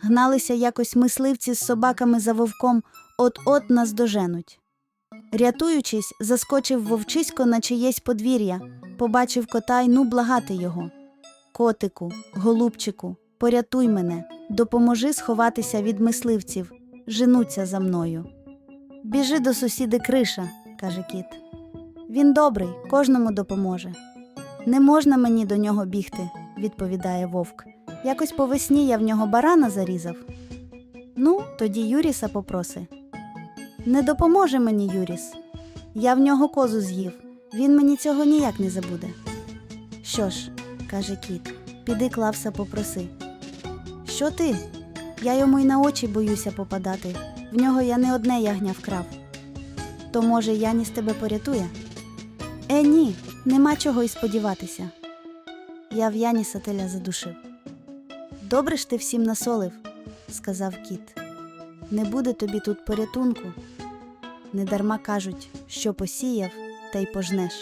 Гналися якось мисливці з собаками за вовком, от-от нас доженуть. Рятуючись, заскочив вовчисько на чиєсь подвір'я, побачив кота й ну благати його. Котику, голубчику, порятуй мене, допоможи сховатися від мисливців, женуться за мною. Біжи до сусіди криша, каже кіт. Він добрий, кожному допоможе. Не можна мені до нього бігти, відповідає вовк. Якось по весні я в нього барана зарізав. Ну, тоді Юріса попроси. Не допоможе мені Юріс. Я в нього козу з'їв. Він мені цього ніяк не забуде. Що ж, каже кіт, піди клавса попроси. Що ти? Я йому й на очі боюся попадати. В нього я не одне ягня вкрав. То, може, Яніс тебе порятує? Е, ні, нема чого й сподіватися. Я в Яніса теля задушив. Добре ж ти всім насолив, сказав кіт. Не буде тобі тут порятунку. Недарма кажуть, що посіяв, та й пожнеш.